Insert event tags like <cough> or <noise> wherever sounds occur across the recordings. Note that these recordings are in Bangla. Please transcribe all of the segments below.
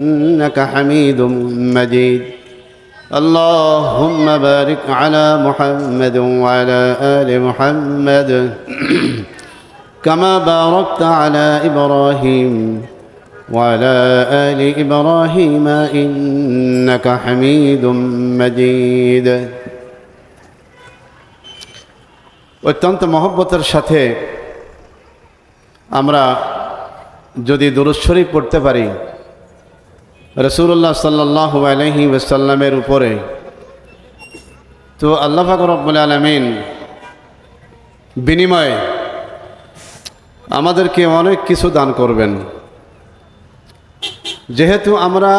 إنك حميد مجيد اللهم بارك على محمد وعلى آل محمد كما باركت على إبراهيم وعلى آل إبراهيم إنك حميد مجيد অত্যন্ত মহব্বতের সাথে আমরা যদি দুরুদ শরীফ পড়তে পারি রসুল্লাহ সাল্লাহ আলহি ওসাল্লামের উপরে। তো আল্লাহ ফাকর রব্বুল আলমিন বিনিময়ে আমাদেরকে অনেক কিছু দান করবেন। যেহেতু আমরা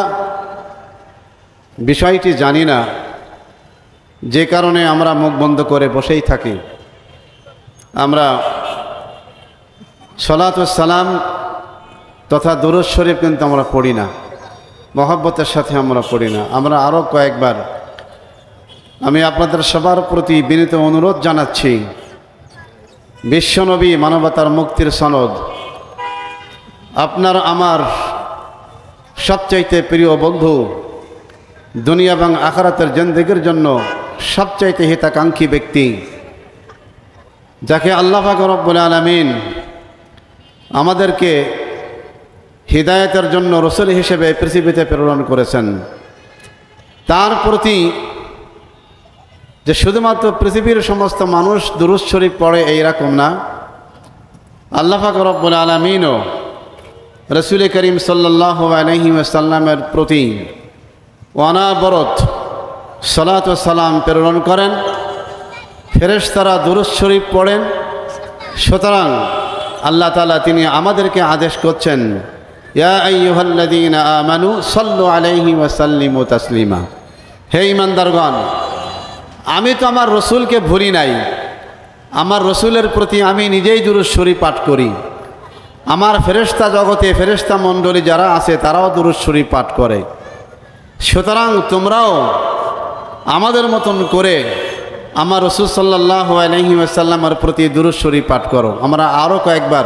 বিষয়টি জানি না, যে কারণে আমরা মুখ বন্ধ করে বসেই থাকি। আমরা সলাত সালাম তথা দুরুদ শরীফ কিন্তু আমরা পড়ি না। মহব্বতের সাথে আমরা পড়ি না। আমরা আরও কয়েকবার আমি আপনাদের সবার প্রতি বিনীত অনুরোধ জানাচ্ছি, বিশ্বনবী মানবতার মুক্তির সনদ। আপনার আমার সবচাইতে প্রিয় বন্ধু, দুনিয়া এবং আখারাতের জেন্দেগের জন্য সবচাইতে হিতাকাঙ্ক্ষী ব্যক্তি, যাকে আল্লাহ রব্বুল আলমিন আমাদেরকে হৃদায়তের জন্য রসুল হিসেবে পৃথিবীতে প্রেরণ করেছেন। তার প্রতি যে শুধুমাত্র পৃথিবীর সমস্ত মানুষ দুরুজ শরীফ পড়ে এইরকম না, আল্লাহ রব্বুল আলমিনও রসুল করিম সাল্লাহ আলহিম সাল্লামের প্রতি অনাবরত সালাত সালাম প্রেরণ করেন। ফেরেশতারা দুরুজ শরীফ পড়েন। সুতরাং আল্লাহ তালা তিনি আমাদেরকে আদেশ করছেন তাসলিমা। হে ইমানদারগণ আমি তো আমার রসুলকে ভুলি নাই। আমার রসুলের প্রতি আমি নিজেই দুরুজ শরীফ পাঠ করি। আমার ফেরেশতা জগতে ফেরেশতা মণ্ডলী যারা আছে, তারাও দুরুজ শরীফ পাঠ করে। সুতরাং তোমরাও আমাদের মতন করে আমার রসুল সাল্লাহ আলহি আসাল্লামের প্রতি দুরুজ শরীফ পাঠ করো। আমরা আরও কয়েকবার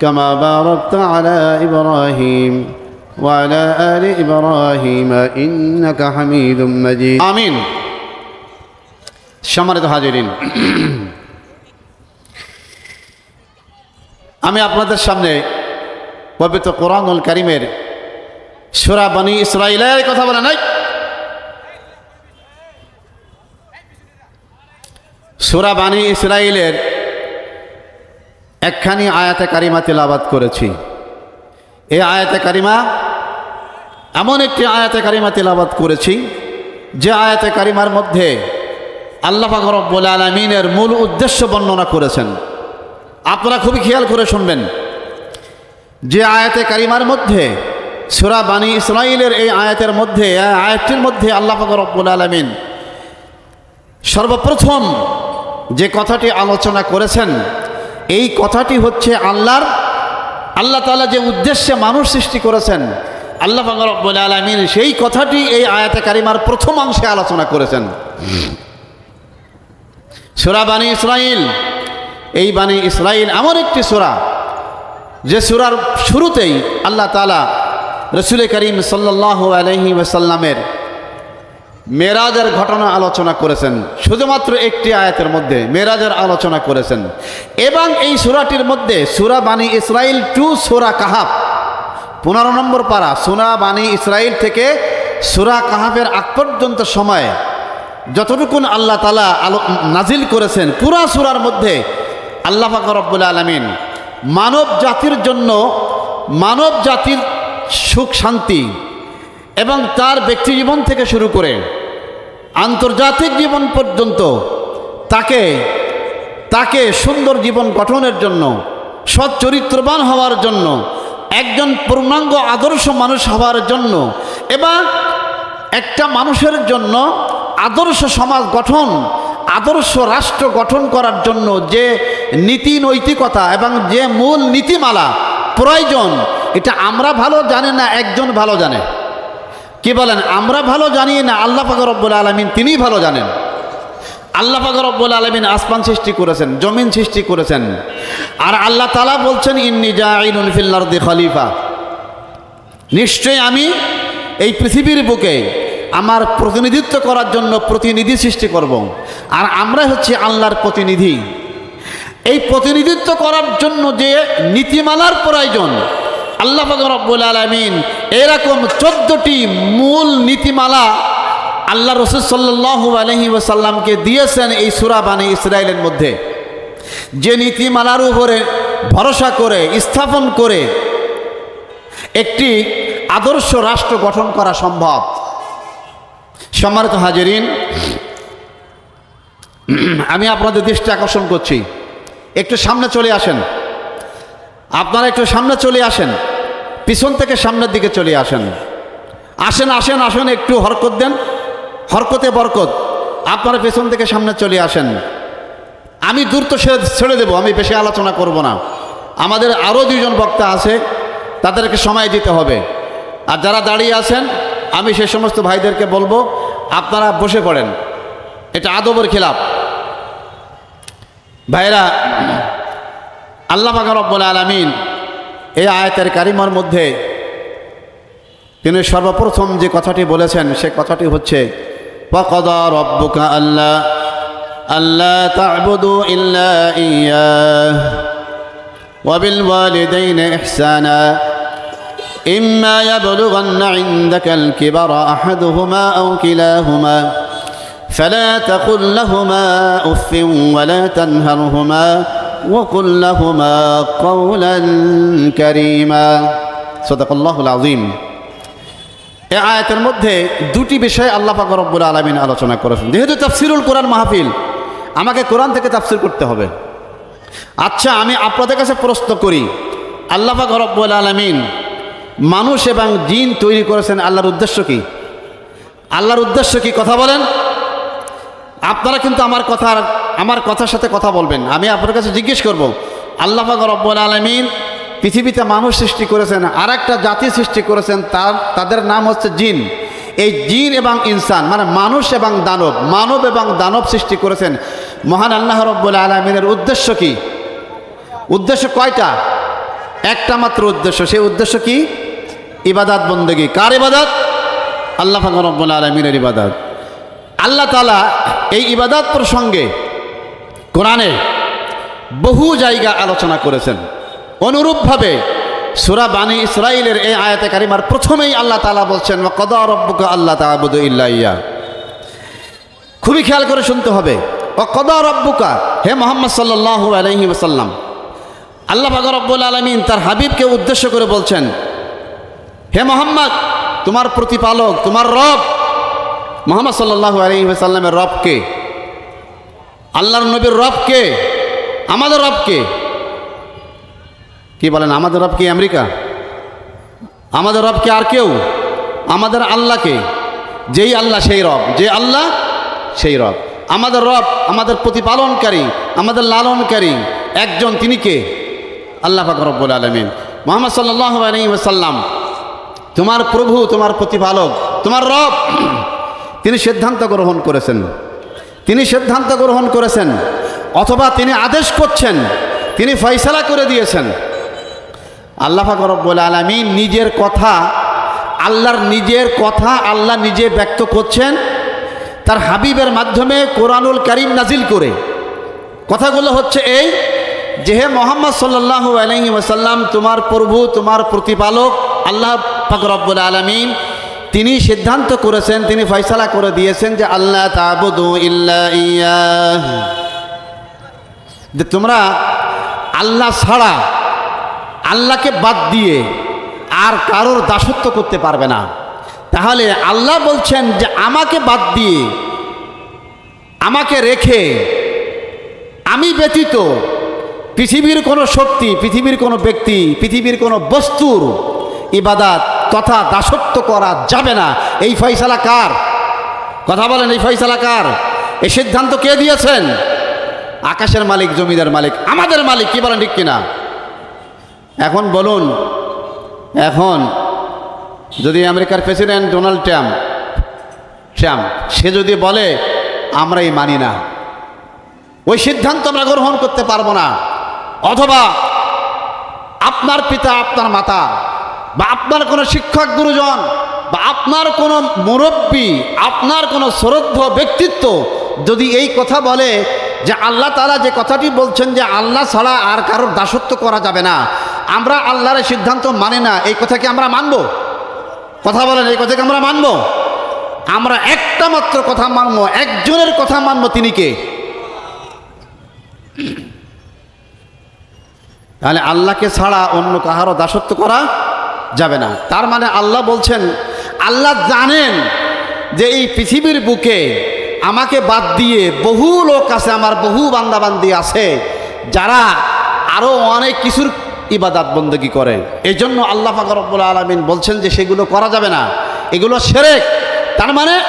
كما باركت على إبراهيم وعلى آل إبراهيم إنك حميد مجيد آمين সম্মানিত হাজিরিন আমি আপনাদের সামনে পবিত্র কোরআনুল করিমের সুরা বানী ইসরাইলের কথা বলে নাই সুরা বানী ইসরাইলের একখানি আয়াতে কারিমা তিলাবাত করেছি। এই আয়াতে কারিমা এমন একটি আয়াতে কারিমা তিলাবাত করেছি, যে আয়াতে কারিমার মধ্যে আল্লাহ রব্বুল আলমিনের মূল উদ্দেশ্য বর্ণনা করেছেন। আপনারা খুবই খেয়াল করে শুনবেন, যে আয়াতে কারিমার মধ্যে সুরা বানী ইসরাইলের এই আয়াতের মধ্যে আয়াতটির মধ্যে আল্লাহ রব্বুল আলমিন সর্বপ্রথম যে কথাটি আলোচনা করেছেন এই কথাটি হচ্ছে আল্লাহর, আল্লাহ তালা যে উদ্দেশ্যে মানুষ সৃষ্টি করেছেন, আল্লাহ রব্বুল আলমিন সেই কথাটি এই আয়াতে কারিমার প্রথম অংশে আলোচনা করেছেন। সুরা বানী ইসরাইল এই বাণী ইসরাইল এমন একটি সুরা, যে সুরার শুরুতেই আল্লাহ তালা রসুল করিম সাল্লাহ আলহি ওসাল্লামের মেরাজের ঘটনা আলোচনা করেছেন। শুধুমাত্র একটি আয়াতের মধ্যে মেরাজের আলোচনা করেছেন। এবং এই সুরাটির মধ্যে সুরা বাণী ইসরাইল টু সুরা কাহাব, পনেরো নম্বর পারা, সুরা বাণী ইসরাইল থেকে সুরা কাহাবের আগ পর্যন্ত সময় যতটুকুন আল্লাহ তালা আলো নাজিল করেছেন, পুরা সুরার মধ্যে আল্লাহ ফাকরবুল আলমিন মানব জাতির জন্য মানব জাতির সুখ শান্তি এবং তার ব্যক্তি জীবন থেকে শুরু করে আন্তর্জাতিক জীবন পর্যন্ত তাকে তাকে সুন্দর জীবন গঠনের জন্য, সৎ চরিত্রবান হওয়ার জন্য, একজন পূর্ণাঙ্গ আদর্শ মানুষ হওয়ার জন্য এবার একটা মানুষের জন্য আদর্শ সমাজ গঠন, আদর্শ রাষ্ট্র গঠন করার জন্য যে নীতি নৈতিকতা এবং যে মূল নীতিমালা প্রয়োজন, এটা আমরা ভালো জানি না একজন ভালো জানে। কি বলেন? আমরা ভালো জানি না, আল্লাহ পাকর রব্বুল আলমিন তিনিই ভালো জানেন। আল্লাহ পাক রব্বুল আলমিন আসমান সৃষ্টি করেছেন, জমিন সৃষ্টি করেছেন। আর আল্লাহ তালা বলছেন, ইন্নি জাইনুল ফিল্লার্দি খলিফা। নিশ্চয়ই আমি এই পৃথিবীর বুকে আমার প্রতিনিধিত্ব করার জন্য প্রতিনিধি সৃষ্টি করব। আর আমরা হচ্ছে আল্লাহর প্রতিনিধি। এই প্রতিনিধিত্ব করার জন্য যে নীতিমালার প্রয়োজন আল্লাহ রব্বুল আলমিন এরকম চোদ্দটি মূল নীতিমালা আল্লাহ রসুল সাল্লু আলহি ওসাল্লামকে দিয়েছেন এই সুরাবানী ইসরায়েলের মধ্যে। যে নীতিমালার উপরে ভরসা করে, স্থাপন করে একটি আদর্শ রাষ্ট্র গঠন করা সম্ভব। সম্মানিত হাজরিন, আমি আপনাদের দৃষ্টি আকর্ষণ করছি। একটু সামনে চলে আসেন। আপনারা একটু সামনে চলে আসেন। পিছন থেকে সামনের দিকে চলে আসেন। আসেন আসেন আসেন, একটু হরকত দেন। হরকতে বরকত। আপনারা পেছন থেকে সামনে চলে আসেন। আমি দূর তো ছেড়ে দেবো, আমি বেশি আলোচনা করব না। আমাদের আরও দুইজন বক্তা আছে, তাদেরকে সময় দিতে হবে। আর যারা দাঁড়িয়ে আছেন, আমি সে সমস্ত ভাইদেরকে বলব, আপনারা বসে পড়েন। এটা আদবের খেলাপ ভাইরা আল্লাহ রব্বুল আলমিন এই আয়তের কারিমার মধ্যে তিনি সর্বপ্রথম যে কথাটি বলেছেন সে কথাটি হচ্ছে وقضى ربك ألا ألا تعبدوا إلا إياه وبالوالدين إحسانا إما يبلغن عندك الكبر أحدهما أو كلاهما فلا تقل لهما أف ولا تنهرهما وقل لهما قولا كريما صدق الله العظيم এ আয়াতের মধ্যে দুটি বিষয় আল্লাহ পাক রব্বুল আলমিন আলোচনা করেছেন যেহেতু তাফসিরুল কোরআন মাহফিল আমাকে কোরআন থেকে তাফসির করতে হবে আচ্ছা আমি আপনাদের কাছে প্রশ্ন করি আল্লাহ পাক রব্বুল আলমিন মানুষ এবং জিন তৈরি করেছেন আল্লাহর উদ্দেশ্য কি আল্লাহর উদ্দেশ্য কি কথা বলেন আপনারা কিন্তু আমার কথার আমার কথার সাথে কথা বলবেন আমি আপনার কাছে জিজ্ঞেস করব, আল্লাহ রব্বুল আলমিন পৃথিবীতে মানুষ সৃষ্টি করেছেন আর একটা জাতি সৃষ্টি করেছেন, তার, তাদের নাম হচ্ছে জিন। এই জিন এবং ইনসান মানে মানুষ এবং দানব, মানব এবং দানব সৃষ্টি করেছেন। মহান আল্লাহ রব্বুল আলমিনের উদ্দেশ্য কি? উদ্দেশ্য কয়টা? একটা মাত্র উদ্দেশ্য, সেই উদ্দেশ্য কি? ইবাদাত বন্দেগী। কার ইবাদাত? আল্লাহ রব্বুল আলমিনের ইবাদাত। আল্লাহ তালা এই ইবাদত প্রসঙ্গে কোরআনে বহু জায়গা আলোচনা করেছেন। অনুরূপভাবে সুরা বানী ইসরায়েলের এই আয়াতে কারিমার প্রথমেই আল্লাহ তালা বলছেন কদ রব্বুকা আল্লাহ তাবুদ ইয়া খুবই খেয়াল করে শুনতে হবে। ও কদ রব্বুকা হে মোহাম্মদ সাল্লাহু আলহি ওসাল্লাম আল্লাহ রব্বুল আলমিন তার হাবিবকে উদ্দেশ্য করে বলছেন, হে মোহাম্মদ, তোমার প্রতিপালক, তোমার রব মোহাম্মদ সাল্লাহু আলহি ওসাল্লামের রবকে আল্লাহর নবীর রবকে আমাদের রবকে কি? বলেন, আমাদের রব কি আমেরিকা? আমাদের রব কি আর কেউ? আমাদের আল্লাহকে যেই আল্লাহ সেই রব, যে আল্লাহ সেই রব। আমাদের রব, আমাদের প্রতিপালনকারী, আমাদের লালনকারী একজন তিনি কে? আল্লাহ পাক রব্বুল আলমিন। মোহাম্মদ সাল্লাহ আলী সাল্লাম তোমার প্রভু, তোমার প্রতিপালক, তোমার রব তিনি সিদ্ধান্ত গ্রহণ করেছেন। তিনি সিদ্ধান্ত গ্রহণ করেছেন, অথবা তিনি আদেশ করছেন, তিনি ফয়সালা করে দিয়েছেন। আল্লাহ রব্বুল আলমী নিজের কথা, আল্লাহর নিজের কথা আল্লাহ নিজে ব্যক্ত করছেন, তার হাবিবের মাধ্যমে কোরআনুল করিম নাজিল করে। কথাগুলো হচ্ছে এই যে, হে মোহাম্মদ সাল্লাহ আলহি ওসাল্লাম তোমার প্রভু, তোমার প্রতিপালক আল্লাহ পাক রব্বুল আলমিন তিনি সিদ্ধান্ত করেছেন, তিনি ফয়সালা করে দিয়েছেন যে আল্লাহ যে তোমরা আল্লাহ ছাড়া, আল্লাহকে বাদ দিয়ে আর কারোর দাসত্ব করতে পারবে না। তাহলে আল্লাহ বলছেন যে আমাকে বাদ দিয়ে, আমাকে রেখে আমি ব্যতীত পৃথিবীর কোনো শক্তি, পৃথিবীর কোনো ব্যক্তি, পৃথিবীর কোনো বস্তুর ইবাদাত তথা দাসত্ব করা যাবে না। এই ফয়সালা কার? কথা বলেন, এই ফয়সালা কার? এই সিদ্ধান্ত কে দিয়েছেন? আকাশের মালিক, জমিদার মালিক, আমাদের মালিক, কি বলেন ঠিক কিনা? এখন বলুন, এখন যদি আমেরিকার প্রেসিডেন্ট ডোনাল্ড ট্রাম্প ট্রাম্প, সে যদি বলে, আমরাই মানি না, ওই সিদ্ধান্ত আমরা গ্রহণ করতে পারব না, অথবা আপনার পিতা, আপনার মাতা বা আপনার কোনো শিক্ষক গুরুজন, বা আপনার কোনো মুরব্বী, আপনার কোনো শ্রদ্ধ ব্যক্তিত্ব যদি এই কথা বলে যে আল্লাহ তালা যে কথাটি বলছেন যে আল্লাহ ছাড়া আর কারোর দাসত্ব করা যাবে না, আমরা আল্লাহর সিদ্ধান্ত মানি না, এই কথা কি আমরা মানব? কথা বলেন, এই কথাকে আমরা মানব? আমরা একটা মাত্র কথা মানব, একজনের কথা মানব তিনি কে? তাহলে আল্লাহকে ছাড়া অন্য কাহারও দাসত্ব করা যাবে না। তার মানে আল্লাহ বলছেন, আল্লাহ জানেন যে এই পৃথিবীর বুকে আমাকে বাদ দিয়ে বহু লোক আছে, আমার বহু বান্দাবান্দি আছে, যারা আরও অনেক কিছুর ইবাদাত বন্দী করে। এই জন্য আল্লাহ ফাকরবুল আলমিন বলছেন যে সেগুলো করা যাবে না। এগুলো সেরেক। তার মানে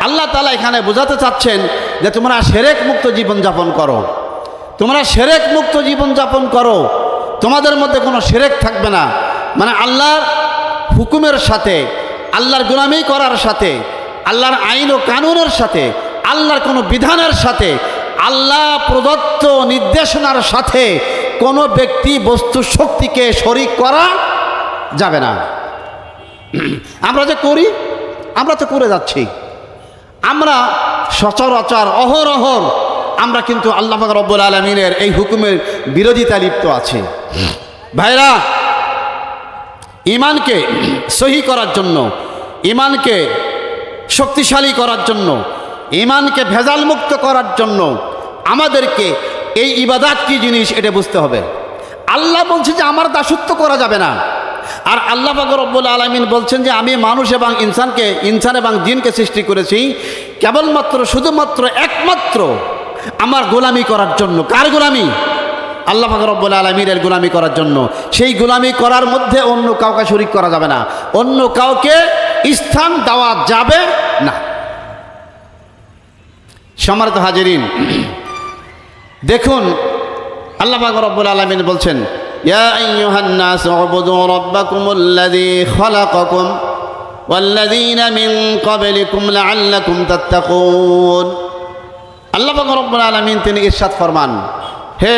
আল্লাহ তালা এখানে বোঝাতে চাচ্ছেন যে তোমরা সেরেক মুক্ত জীবনযাপন করো। তোমরা সেরেক মুক্ত জীবনযাপন করো। তোমাদের মধ্যে কোনো সেরেক থাকবে না। মানে আল্লাহর হুকুমের সাথে, আল্লাহর গুলামি করার সাথে, আল্লাহর আইন ও কানুনের সাথে, আল্লাহর কোনো বিধানের সাথে, আল্লাহ প্রদত্ত নির্দেশনার সাথে কোনো ব্যক্তি বস্তু শক্তিকে শরিক করা যাবে না। আমরা যে করি, আমরা তো করে যাচ্ছি। আমরা সচরাচর অহরহর আমরা কিন্তু আল্লাহ রব্বুল আলমিনের এই হুকুমের বিরোধিতা লিপ্ত আছে। ভাইরা ইমানকে সহি করার জন্য, ইমানকে শক্তিশালী করার জন্য, ইমানকে ভেজাল মুক্ত করার জন্য আমাদেরকে এই ইবাদাত কি জিনিস এটা বুঝতে হবে। আল্লাহ বলছে যে আমার দাসত্ব করা যাবে না। আর আল্লাহ রব্বুল আলমিন বলছেন যে আমি মানুষ এবং ইনসানকে, ইনসান এবং জিনকে সৃষ্টি করেছি কেবলমাত্র, শুধুমাত্র একমাত্র আমার গোলামি করার জন্য। কার গোলামি? আল্লাহ পাক রব্বুল আলমীর গোলামি করার জন্য সেই গোলামি করার মধ্যে অন্য কাউকে শরিক করা যাবে না অন্য কাউকে স্থান দেওয়া যাবে না সম্মানিত হাজিরিন দেখুন আল্লাহ পাক রব্বুল আলমিন বলছেন ইয়া আইয়ুহান নাস উবুদু রাব্বাকুমুল্লাযী খালাকাকুম والذين من قبلكم لعلكم تتقون আল্লাহ পাক রব্বুল আলামিন তিনি ইরশাদ ফরমান হে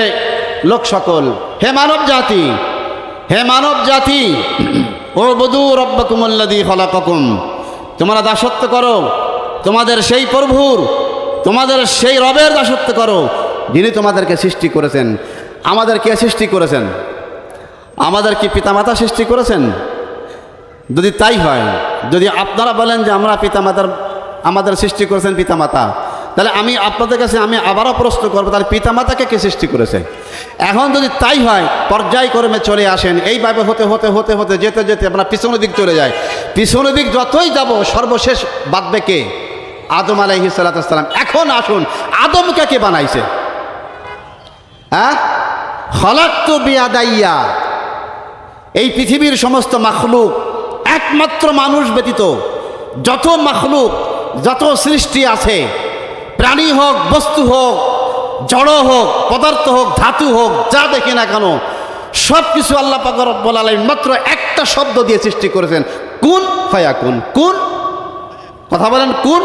লোক সকল হে মানব জাতি হে মানব জাতি ও <clears throat> বধু রব্বাকুমুল্লাদি খলাকুম তোমরা দাসত্ব করো, তোমাদের সেই প্রভুর, তোমাদের সেই রবের দাসত্ব করো, যিনি তোমাদেরকে সৃষ্টি করেছেন। আমাদের কে সৃষ্টি করেছেন? আমাদের কি পিতামাতা সৃষ্টি করেছেন? যদি তাই হয়, যদি আপনারা বলেন যে আমরা পিতামাতার, আমাদের সৃষ্টি করেছেন পিতামাতা তাহলে আমি আপনাদের কাছে আমি আবারও প্রশ্ন করব, তাহলে পিতামাতাকে কে সৃষ্টি করেছে? এখন যদি তাই হয়, পর্যায়ক্রমে চলে আসেন এইভাবে হতে হতে হতে হতে, যেতে যেতে আমরা পিছনের দিক চলে যাই। পিছনের দিক যতই যাব, সর্বশেষ বাদবে কে? আদম আলাইহি সালাতাম এখন আসুন, আদমকে কে বানাইছে? হ্যাঁ? হলাক্ত বিয়াদাইয়া। এই পৃথিবীর সমস্ত মাখলুক একমাত্র মানুষ ব্যতীত যত মাখলুক, যত সৃষ্টি আছে প্রাণী হোক, বস্তু হোক, জড় হোক, পদার্থ হোক, ধাতু হোক, যা দেখি না কেন সব কিছু আল্লাহ পাকর আলম মাত্র একটা শব্দ দিয়ে সৃষ্টি করেছেন, কোন ফায়াকুন, কোন, কথা বলেন, কোন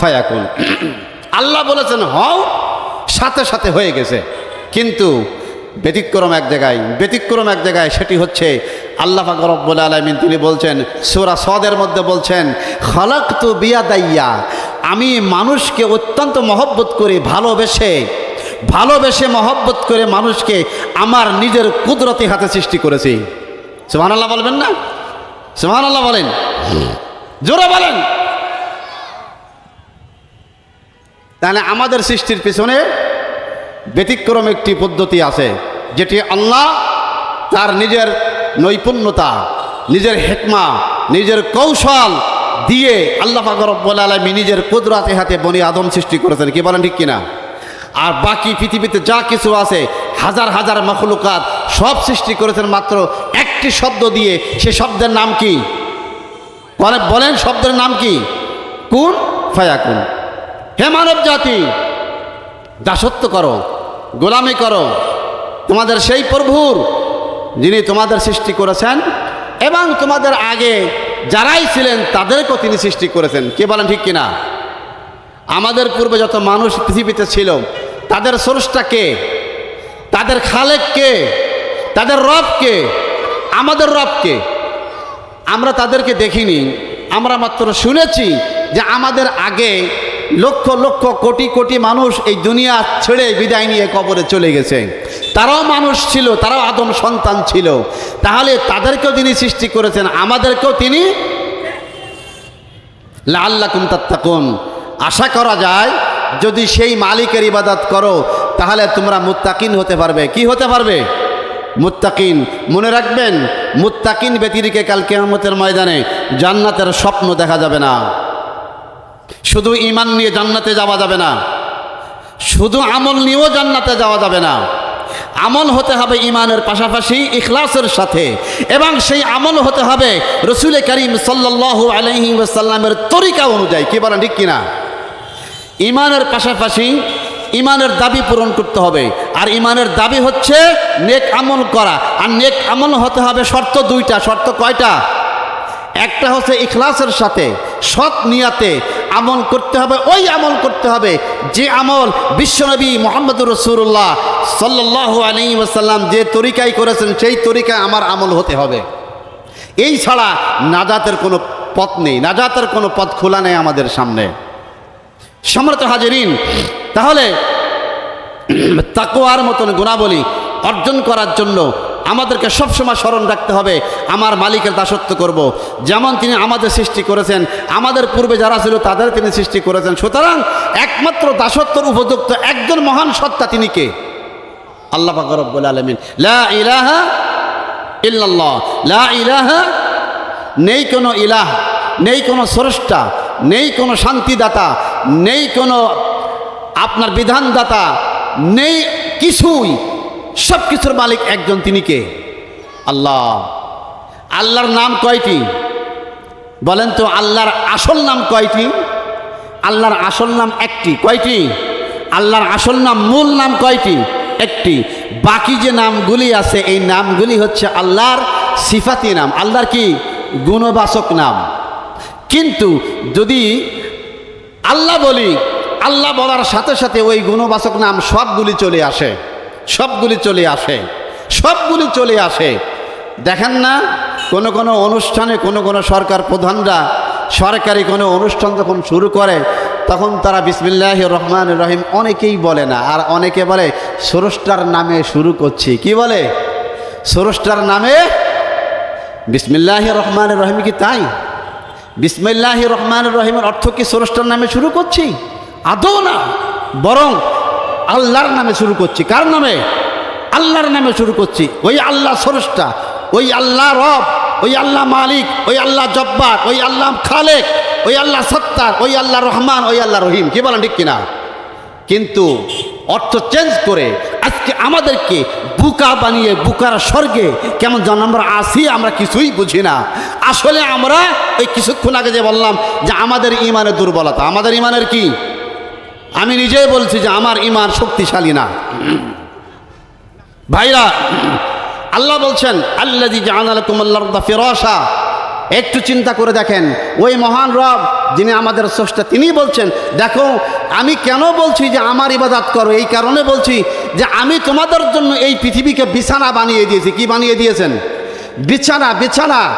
ফায়াকুন। <clears throat> আল্লাহ বলেছেন, হও, সাথে সাথে হয়ে গেছে, কিন্তু ব্যতিক্রম এক জায়গায়, ব্যতিক্রম এক জায়গায় সেটি হচ্ছে আল্লাহ রব্বুল আলমিন তিনি বলছেন, সুরা সদের মধ্যে বলছেন খলাক তো বিয়া দাইয়া আমি মানুষকে অত্যন্ত মহব্বত করে ভালোবেসে ভালোবেসে মহব্বত করে মানুষকে আমার নিজের কুদরতি হাতে সৃষ্টি করেছি। সুহান আল্লাহ বলবেন না? সুহান আল্লাহ বলেন। জোরে বলেন। তাহলে আমাদের সৃষ্টির পিছনে ব্যতিক্রম একটি পদ্ধতি আছে, যেটি আল্লাহ তার নিজের নৈপুণ্যতা, নিজের হেকমা, নিজের কৌশল দিয়ে আল্লাহ ফাকরব্বুল আলমী নিজের কুদরাতে হাতে বনি আদম সৃষ্টি করেছেন। কি বলেন ঠিক কিনা? আর বাকি পৃথিবীতে যা কিছু আছে, হাজার হাজার মখলুকাত সব সৃষ্টি করেছেন মাত্র একটি শব্দ দিয়ে। সে শব্দের নাম কি? বলেন শব্দের নাম কি? কুন ফায়াকুন। হে মানব জাতি দাসত্ব করো। গোলামি করো। তোমাদের সেই প্রভুর যিনি তোমাদের সৃষ্টি করেছেন এবং তোমাদের আগে যারাই ছিলেন তাদেরকেও তিনি সৃষ্টি করেছেন। কে বলেন ঠিক কিনা? আমাদের পূর্বে যত মানুষ পৃথিবীতে ছিল, তাদের সোর্সটা কে? তাদের খালেক কে? তাদের রব কে? আমাদের রব কে? আমরা তাদেরকে দেখিনি। আমরা মাত্র শুনেছি যে আমাদের আগে লক্ষ লক্ষ কোটি কোটি মানুষ এই দুনিয়া ছেড়ে বিদায় নিয়ে কবরে চলে গেছে। তারাও মানুষ ছিল, তারাও আদম সন্তান ছিল। তাহলে তাদেরকেও তিনি সৃষ্টি করেছেন, আমাদেরকেও তিনি লাল্লাকুম তাত্তাকুন। আশা করা যায়, যদি সেই মালিকের ইবাদত করো, তাহলে তোমরা মুত্তাকিন হতে পারবে। কি হতে পারবে? মুত্তাকিন। মনে রাখবেন, মুত্তাকিন ব্যতিরিকে কাল কেয়ামতের ময়দানে জান্নাতের স্বপ্ন দেখা যাবে না। শুধু ইমান নিয়ে জান্নাতে যাওয়া যাবে না। শুধু আমল নিয়েও জান্নাতে যাওয়া যাবে না। আমল হতে হবে ইমানের পাশাপাশি ইখলাসের সাথে এবং সেই আমল হতে হবে রসুল করিম সাল্লাহ আলহি ওয়াসাল্লামের তরিকা অনুযায়ী। কি বলেন, ঠিক কিনা? ইমানের পাশাপাশি ইমানের দাবি পূরণ করতে হবে। আর ইমানের দাবি হচ্ছে নেক আমল করা। আর নেক আমল হতে হবে শর্ত দুইটা। শর্ত কয়টা? একটা হচ্ছে ইখলাসের সাথে, সৎ নিয়াতে আমল করতে হবে, ওই আমল করতে হবে, যে আমল বিশ্বনবী মোহাম্মদ রসুল্লাহ সাল্লাহ আলী ওসাল্লাম যে তরিকায় করেছেন, সেই তরিকায় আমার আমল হতে হবে। এই ছাড়া নাজাতের কোনো পথ নেই, নাজাতের কোনো পথ খোলা নেই আমাদের সামনে। সম্রাট হাজিরিন, তাহলে <clears throat> তাকোয়ার মতন গুণাবলী অর্জন করার জন্য আমাদেরকে সবসময় স্মরণ রাখতে হবে, আমার মালিকের দাসত্ব করব। যেমন তিনি আমাদের সৃষ্টি করেছেন, আমাদের পূর্বে যারা ছিল তাদের তিনি সৃষ্টি করেছেন। সুতরাং একমাত্র দাসত্বর উপযুক্ত একজন মহান সত্তা তিনি কে? আল্লাহ ফাকরবুল আলমিন। ইল্লাল্লাহ। নেই কোনো ইলাহ, নেই কোনো স্রষ্টা, নেই কোনো শান্তিদাতা, নেই কোনো আপনার বিধানদাতা, নেই কিছুই সব কিছুর মালিক একজন তিনি কে? আল্লাহ। আল্লাহর নাম কয়টি? বলেন তো, আল্লাহর আসল নাম কয়টি? আল্লাহর আসল নাম একটি। কয়টি? আল্লাহর আসল নাম মূল নাম কয়টি? একটি। বাকি যে নামগুলি আছে, এই নামগুলি হচ্ছে আল্লাহর সিফাতি নাম। আল্লাহর কি? গুণবাচক নাম। কিন্তু যদি আল্লাহ বলি, আল্লাহ বলার সাথে সাথে ওই গুণবাচক নাম সবগুলি চলে আসে। সবগুলি চলে আসে, সবগুলি চলে আসে। দেখেন না, কোনো কোনো অনুষ্ঠানে কোনো কোনো সরকার প্রধানরা সরকারি কোনো অনুষ্ঠান যখন শুরু করে, তখন তারা বিসমিল্লাহ রহমান রহিম অনেকেই বলে না। আর অনেকে বলে স্রষ্টার নামে শুরু করছি। কি বলে? স্রষ্টার নামে? বিসমিল্লাহ রহমান রহিম কি তাই? বিসমিল্লাহ রহমান রহিমের অর্থ কি স্রষ্টার নামে শুরু করছি? আদৌ না। বরং আল্লাহর নামে শুরু করছি। কার নামে? আল্লাহর নামে শুরু করছি। ওই আল্লাহ স্রষ্টা, ওই আল্লাহ রব, ওই আল্লাহ মালিক, ওই আল্লাহ জব্বার, ওই আল্লাহ খালেক, ওই আল্লাহ সত্তার, ওই আল্লাহ রহমান, ওই আল্লাহ রহিম। কি বলেন ঠিক কিনা? কিন্তু অর্থ চেঞ্জ করে আজকে আমাদেরকে বুকা বানিয়ে, বুকার স্বর্গে কেমন যেন আমরা আসি আমরা কিছুই বুঝি না। আসলে আমরা ওই কিছুক্ষণ আগে যে বললাম যে আমাদের ইমানের দুর্বলতা, আমাদের ইমানের কি? আমি নিজেই বলছি যে আমার ইমান শক্তিশালী না। ভাইরা, আল্লাহ বলছেন আল্লাহ জাহানালকুমাল্লা ফেরসা একটু চিন্তা করে দেখেন, ওই মহান রব যিনি আমাদের স্রষ্টা তিনি বলছেন, দেখো, আমি কেন বলছি যে আমার ইবাদাত করো? এই কারণে বলছি যে আমি তোমাদের জন্য এই পৃথিবীকে বিছানা বানিয়ে দিয়েছি। কি বানিয়ে দিয়েছেন? বিছানা বিছানা।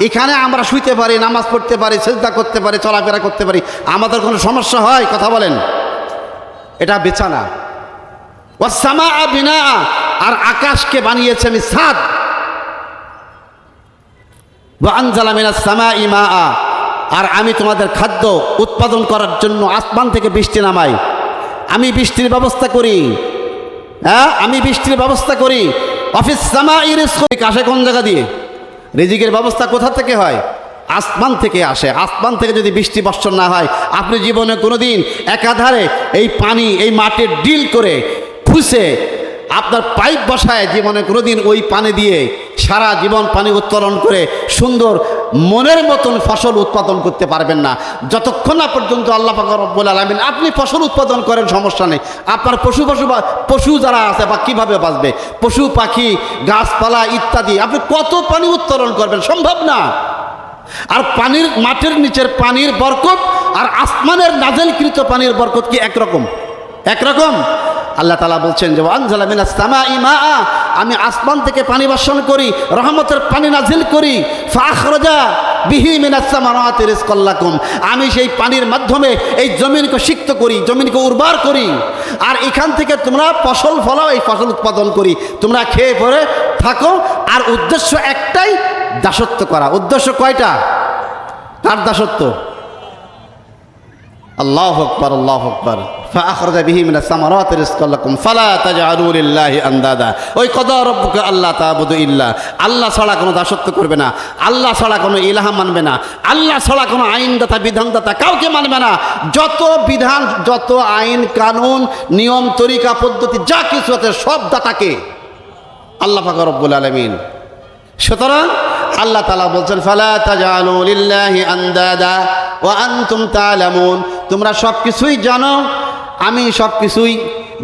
এখানে আমরা শুইতে পারি, নামাজ পড়তে পারি চেষ্টা করতে পারি, চলাফেরা করতে পারি। আমাদের কোনো সমস্যা হয়? কথা বলেন। এটা বিছানা। ওয়াসামা বিনা আর আকাশকে বানিয়েছে আমি সাদ সামা ইমা আর আমি তোমাদের খাদ্য উৎপাদন করার জন্য আসমান থেকে বৃষ্টি নামাই। আমি বৃষ্টির ব্যবস্থা করি। হ্যাঁ আমি বৃষ্টির ব্যবস্থা করি। অফিস সামা ইরিস আসে কোন জায়গা দিয়ে? রিজিকের ব্যবস্থা কোথা থেকে হয়? আসমান থেকে আসে, আসমান থেকে যদি বৃষ্টি বর্ষণ না হয়, আপনি জীবনে কোনো দিন একাধারে এই পানি, এই মাটির ডিল করে ফুসে আপনার পাইপ বসায় জীবনে কোনো দিন ওই পানি দিয়ে সারা জীবন পানি উত্তোলন করে সুন্দর মনের মতন ফসল উৎপাদন করতে পারবেন না। যতক্ষণ না পর্যন্ত আল্লাহ রব্বুল আলমিন আপনি ফসল উৎপাদন করেন, সমস্যা নেই। আপনার পশু পশু পশু যারা আছে, বা কীভাবে বাঁচবে? পশু, পাখি, গাছপালা ইত্যাদি, আপনি কত পানি উত্তোলন করবেন? সম্ভব না। আর পানির মাটির নিচের পানির বরকত আর আসমানের নাজেলকৃত পানির বরকত কি একরকম? একরকম? আল্লাহ তালা বলছেন যে ইমা আমি আসমান থেকে পানি বর্ষণ করি, রহমতের পানি নাজিল করি, ফাখরজা বিহি মিনাস সামারাতি রিজকাল্লাকুম আমি সেই পানির মাধ্যমে এই জমিনকে সিক্ত করি, জমিনকে উর্বর করি। আর এখান থেকে তোমরা ফসল ফলাও, এই ফসল উৎপাদন করি। তোমরা খেয়ে পরে থাকো। আর উদ্দেশ্য একটাই দাসত্ব করা উদ্দেশ্য কয়টা কার দাসত্ব আল্লাহ আকবর আল্লাহ আকবর فأخرج به من الثمرات رزقا لكم فلا تجعلوا لله أندادا ওই কদা রব্বুকে আল্লাহ তাবুদু ইল্লা আল্লাহ ছাড়া কোনো দাসত্ব করবে না আল্লাহ ছাড়া কোনো ইলাহা মানবে না আল্লাহ ছাড়া কোনো আইনদাতা বিধানদাতা কাউকে মানবে না যত বিধান যত আইন কানুন নিয়ম তরিকা পদ্ধতি যা কিছু আছে সব দাতাকে আল্লাহ পাক রব্বুল আলমিন সুতরাং আল্লাহ তালা বলছেন, ফালা আন্দাদা তালামুন তোমরা সব কিছুই জানো, আমি সব কিছুই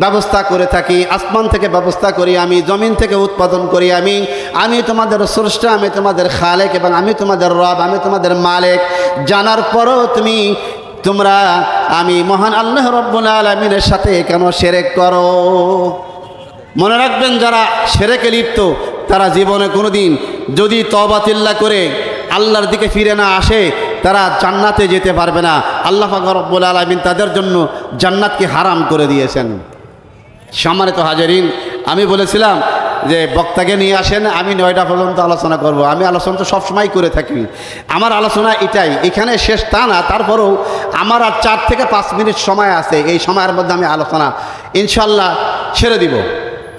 ব্যবস্থা করে থাকি, আসমান থেকে ব্যবস্থা করি আমি, জমিন থেকে উৎপাদন করি আমি আমি তোমাদের স্রষ্টা, আমি তোমাদের খালেক এবং আমি তোমাদের রব, আমি তোমাদের মালিক। জানার পরও তুমি, তোমরা, আমি মহান আল্লাহ রব্বুল আলমিনের সাথে কেন সেরেক করো? মনে রাখবেন, যারা সেরেকে লিপ্ত তারা জীবনে কোনো দিন যদি তবাতিল্লা করে আল্লাহর দিকে ফিরে না আসে, তারা জান্নাতে যেতে পারবে না। আল্লাহ ফাকরবুল আলমিন তাদের জন্য জান্নাতকে হারাম করে দিয়েছেন। সম্মানিত হাজারিন, আমি বলেছিলাম যে বক্তাকে নিয়ে আসেন, আমি নয়টা পর্যন্ত আলোচনা করব। আমি আলোচনা তো সবসময় করে থাকি। আমার আলোচনা এটাই, এখানে শেষ তা না, তারপরেও আমার আর চার থেকে পাঁচ মিনিট সময় আছে, এই সময়ের মধ্যে আমি আলোচনা ইনশাল্লাহ ছেড়ে দিব।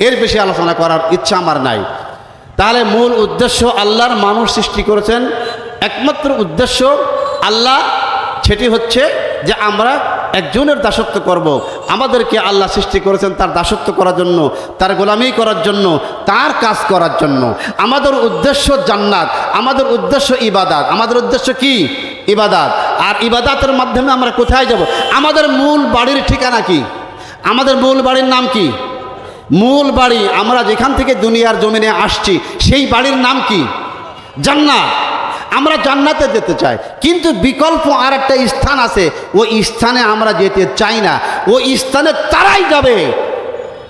এর বেশি আলোচনা করার ইচ্ছা আমার নাই। তাহলে মূল উদ্দেশ্য আল্লাহর মানুষ সৃষ্টি করেছেন। একমাত্র উদ্দেশ্য আল্লাহ, সেটি হচ্ছে যে আমরা একজনের দাসত্ব করব। আমাদেরকে আল্লাহ সৃষ্টি করেছেন তার দাসত্ব করার জন্য, তার গোলামি করার জন্য, তার কাজ করার জন্য। আমাদের উদ্দেশ্য জান্নাত, আমাদের উদ্দেশ্য ইবাদাত। আমাদের উদ্দেশ্য কি? ইবাদাত। আর ইবাদাতের মাধ্যমে আমরা কোথায় যাব? আমাদের মূল বাড়ির ঠিকানা কি? আমাদের মূল বাড়ির নাম কি? মূল বাড়ি আমরা যেখান থেকে দুনিয়ার জমিনে আসছি, সেই বাড়ির নাম কি? জান্নাত। আমরা জান্নাতে যেতে চাই, কিন্তু বিকল্প আর একটা স্থান আছে, ওই স্থানে আমরা যেতে চাই না। ওই স্থানে তারাই যাবে,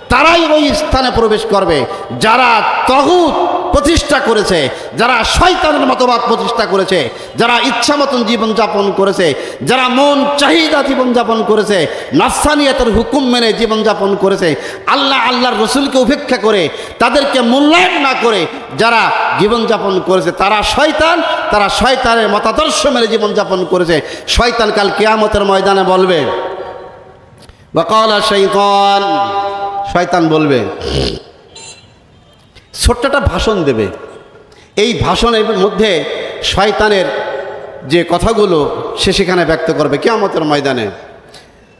তারাই ওই স্থানে প্রবেশ করবে। যারা তহুত প্রতিষ্ঠা করেছে, যারা শয়তানের মতবাদ প্রতিষ্ঠা করেছে, যারা ইচ্ছা মতন জীবনযাপন করেছে, যারা মন চাহিদা জীবনযাপন করেছে, নাফসানিয়াতের হুকুম মেনে জীবনযাপন করেছে, আল্লাহ আল্লাহর রসুলকে উপেক্ষা করে, তাদেরকে মূল্যায়ন না করে যারা জীবনযাপন করেছে, তারা শয়তান, তারা শয়তানের মতাদর্শ মেনে জীবনযাপন করেছে। শয়তান কাল কেয়ামতের ময়দানে বলবে বকালা শৈতান শয়তান বলবে ছোট্ট একটা ভাষণ দেবে। এই ভাষণের মধ্যে শয়তানের যে কথাগুলো সে সেখানে ব্যক্ত করবে কেয়ামতের ময়দানে।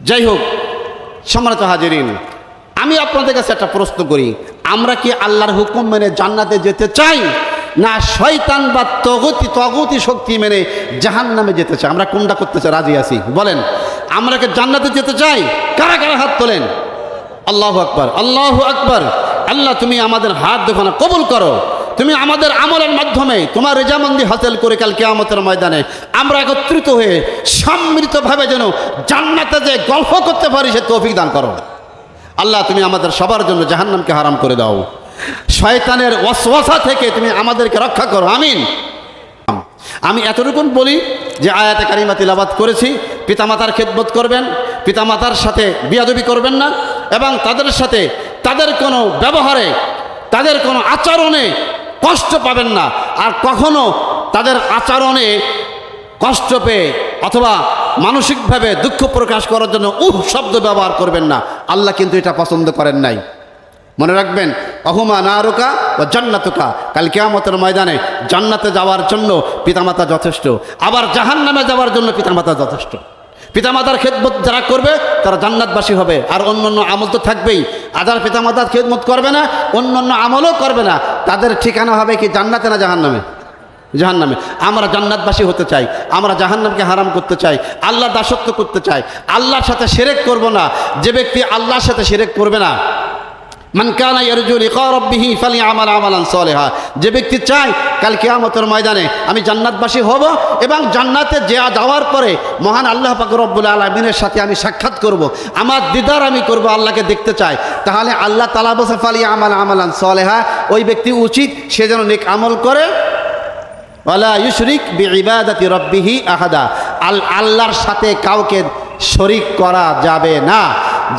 যাই হোক, সম্মানিত হাজিরিন, আমি আপনাদের কাছে একটা প্রশ্ন করি। আমরা কি আল্লাহর হুকুম মেনে জান্নাতে যেতে চাই? না শয়তান বা তগতি তগতি শক্তি মেনে জাহান নামে যেতে চাই? আমরা কোনটা করতে চাই? রাজি আছি? বলেন, আমরা কি জান্নাতে যেতে চাই? কারা কারা হাত তোলেন? আল্লাহ আকবর আল্লাহ আকবর। আল্লাহ, তুমি আমাদের হাত দোকানে কবুল করো। তুমি আমাদের আমলের মাধ্যমে তোমার রেজামন্দি হাসিল করে কাল কেয়ামতের ময়দানে আমরা একত্রিত হয়ে সম্মিলিতভাবে যেন জান্নাতে যে গল্প করতে পারি, সে তৌফিক দান করো। আল্লাহ, তুমি আমাদের সবার জন্য জাহান্নামকে হারাম করে দাও। শয়তানের ওয়াসওয়াসা থেকে তুমি আমাদেরকে রক্ষা করো। আমিন। আমি এতটুকুন বলি যে আয়াতে কারিমা তিলাবাত করেছি। পিতামাতার খেদবোধ করবেন, পিতামাতার সাথে বিয়াদবি করবেন না এবং তাদের সাথে তাদের কোনো ব্যবহারে, তাদের কোনো আচরণে কষ্ট পাবেন না। আর কখনো তাদের আচরণে কষ্ট পেয়ে অথবা মানসিকভাবে দুঃখ প্রকাশ করার জন্য উহ শব্দ ব্যবহার করবেন না। আল্লাহ কিন্তু এটা পছন্দ করেন নাই। মনে রাখবেন, অহুমা না রোকা ও জান্নাতুকা। কাল কেয়ামতের ময়দানে জান্নাতে যাওয়ার জন্য পিতামাতা যথেষ্ট। আবার জাহান নামে যাওয়ার জন্য পিতামাতা যথেষ্ট। পিতামাতার খেদমত যারা করবে, তারা জান্নাতবাসী হবে। আর অন্য অন্য আমল তো থাকবেই। আর যারা পিতামাতার খেদমত করবে না অন্য অন্য আমলও করবে না। তাদের ঠিকানা হবে কি? জান্নাতে না জাহান্নামে? জাহান্নামে। আমরা জান্নাতবাসী হতে চাই। আমরা জাহান্নামকে হারাম করতে চাই। আল্লাহ দাসত্ব করতে চাই। আল্লাহর সাথে সেরেক করব না। যে ব্যক্তি আল্লাহর সাথে সেরেক করবে না রাব্বিহি ফালিয়ামাল আমালান যে ব্যক্তি চায়, কাল কিয়ামতের ময়দানে আমি জান্নাতবাসী হব এবং জান্নাতে যে যাওয়ার পরে মহান আল্লাহ পাক রব্বুল আলামিনের সাথে আমি সাক্ষাৎ করব, আমার দিদার আমি করব আল্লাহকে দেখতে চাই তাহলে আল্লাহ তালা বসে ফালিয়া আমাল আমালান সালেহা। ওই ব্যক্তি উচিত সে যেন নেক আমল করে। ওয়ালা ইউশরিক বিইবাদাতি রব্বিহি আহাদা। আল, আল্লাহর সাথে কাউকে শরিক করা যাবে না।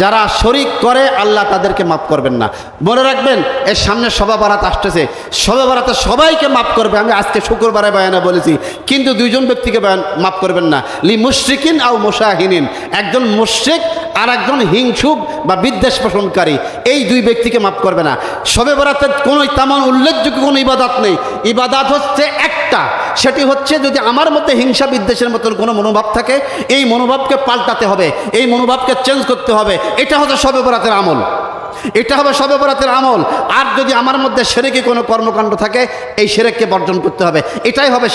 যারা শরিক করে, আল্লাহ তাদেরকে মাফ করবেন না। মনে রাখবেন, এর সামনে সবা বারাত আসতেছে। সবা বারাতে সবাইকে মাফ করবে, আমি আজকে শুক্রবারে বয়ানে বলেছি, কিন্তু দুইজন ব্যক্তিকে বয়ান মাফ করবেন না। লি মুশরিকিন আও মুশাহিনিন, একজন মুশরিক আর একজন হিংসুক বা বিদ্বেষ পোষণকারী, এই দুই ব্যক্তিকে মাফ করবে না। সবে বরাতের কোনো তেমন উল্লেখযোগ্য কোনো ইবাদাত নেই। ইবাদাত হচ্ছে একটা, সেটি হচ্ছে যদি আমার মধ্যে হিংসা বিদ্বেষের মতন কোনো মনোভাব থাকে, এই মনোভাবকে পাল্টাতে হবে, এই মনোভাবকে চেঞ্জ করতে হবে এটা হচ্ছে সবে বরাতের আমল। এটা হবে সবে বরাতের আমল। আর যদি আমার মধ্যে সেরেকে কোনো কর্মকাণ্ড থাকে, এই সেরেককে বর্জন করতে হবে। এটাই হবে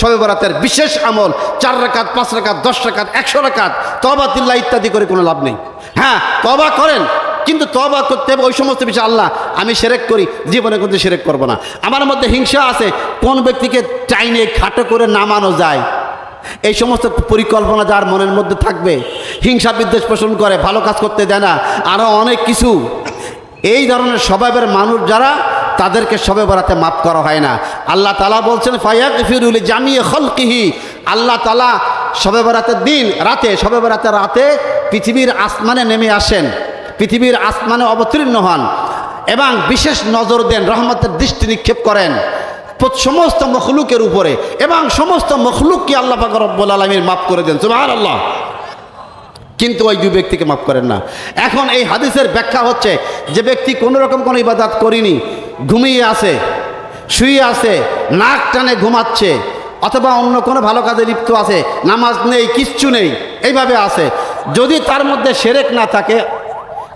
সবে বরাতের বিশেষ আমল। চার রাকাত, পাঁচ রাকাত, দশ রাকাত, একশো রাকাত তবা তিল্লা ইত্যাদি করে কোনো লাভ নেই। হ্যাঁ তবা করেন, কিন্তু তবা করতে হবে ওই সমস্ত বিষয়। আল্লাহ, আমি সেরেক করি, জীবনে কিন্তু সেরেক করব না। আমার মধ্যে হিংসা আছে, কোন ব্যক্তিকে চাইনে খাটো করে নামানো যায়? এই সমস্ত পরিকল্পনা যার মনের মধ্যে থাকবে, হিংসা বিদ্বেষ পোষণ করে, ভালো কাজ করতে দেয় না আরও অনেক কিছু। এই ধরনের স্বভাবের মানুষ যারা, তাদেরকে সবে বরাতে মাফ করা হয় না। আল্লাহ তালা বলছেন ফায়াক ফিরুল জামিয়ে খলকিহি। আল্লাহ তালা সবে বরাতের দিন, রাতে, সবে বরাতের রাতে পৃথিবীর আসমানে নেমে আসেন। পৃথিবীর আসমানে অবতীর্ণ হন এবং বিশেষ নজর দেন, রহমতের দৃষ্টি নিক্ষেপ করেন। সমস্ত মখলুকের উপরে এবং সমস্ত মখলুককে আল্লাহ পাক রব্বুল আলমীর মাফ করে দেন সুবাহ আল্লাহ কিন্তু ওই দুই ব্যক্তিকে মাফ করেন না। এখন এই হাদিসের ব্যাখ্যা হচ্ছে যে ব্যক্তি কোনো রকম কোনো ইবাদাত করিনি, ঘুমিয়ে আছে, শুয়ে আছে, নাক টানে ঘুমাচ্ছে, অথবা অন্য কোনো ভালো কাজে লিপ্ত আছে, নামাজ নেই, কিচ্ছু নেই, এইভাবে আছে। যদি তার মধ্যে সেরেক না থাকে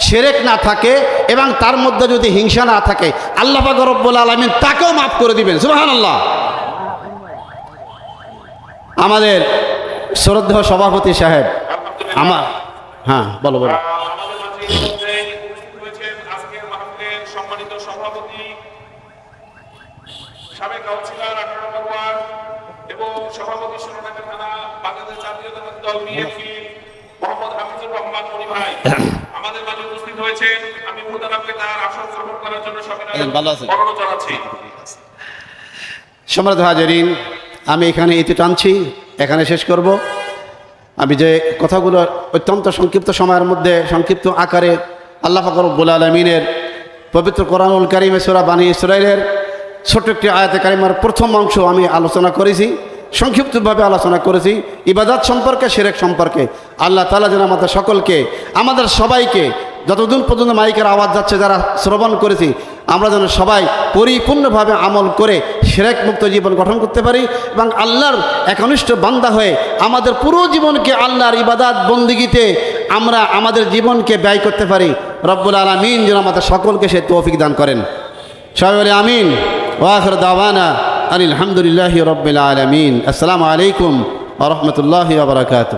সেরেক না থাকে এবং তার মধ্যে যদি হিংসা না থাকে, আল্লাহ রব্বুল আলমিন তাকেও মাফ করে দিবেন। সুবাহান আল্লাহ আমাদের শ্রদ্ধা সভাপতি সাহেব আমার হ্যাঁ বলো বলো। সভাপতি আমি তার আসন গ্রহণ করার জন্য সবাই অনুরোধ জানাচ্ছি সম্রাট হাজারিন আমি এখানে ইতি টানছি এখানে শেষ করব। আমি যে কথাগুলো অত্যন্ত সংক্ষিপ্ত সময়ের মধ্যে সংক্ষিপ্ত আকারে আল্লাহ ফাকরবুল আলমিনের পবিত্র কোরআনুল কারিমে সোরা বানী ইসরায়েলের ছোট্ট একটি আয়াতে কারিমার প্রথম অংশ আমি আলোচনা করেছি সংক্ষিপ্তভাবে আলোচনা করেছি। ইবাদত সম্পর্কে সেরেক সম্পর্কে আল্লাহ তালা যেন আমাদের সকলকে আমাদের সবাইকে যতদিন পর্যন্ত মাইকের আওয়াজ যাচ্ছে, যারা শ্রবণ করেছি, আমরা যেন সবাই পরিপূর্ণভাবে আমল করে সেরেক মুক্ত জীবন গঠন করতে পারি এবং আল্লাহর একনিষ্ঠ বান্দা হয়ে আমাদের পুরো জীবনকে আল্লাহর ইবাদাত বন্দিগিতে আমরা আমাদের জীবনকে ব্যয় করতে পারি। রব্বুল আলমিন যেন আমাদের সকলকে সে তৌফিক দান করেন। সবাই আমিন। ওয়াখর দাওয়ানা আলহামদুলিল্লাহ রব্বিল আলমিন। আসসালামু আলাইকুম রহমতুল্লাহ বারকাত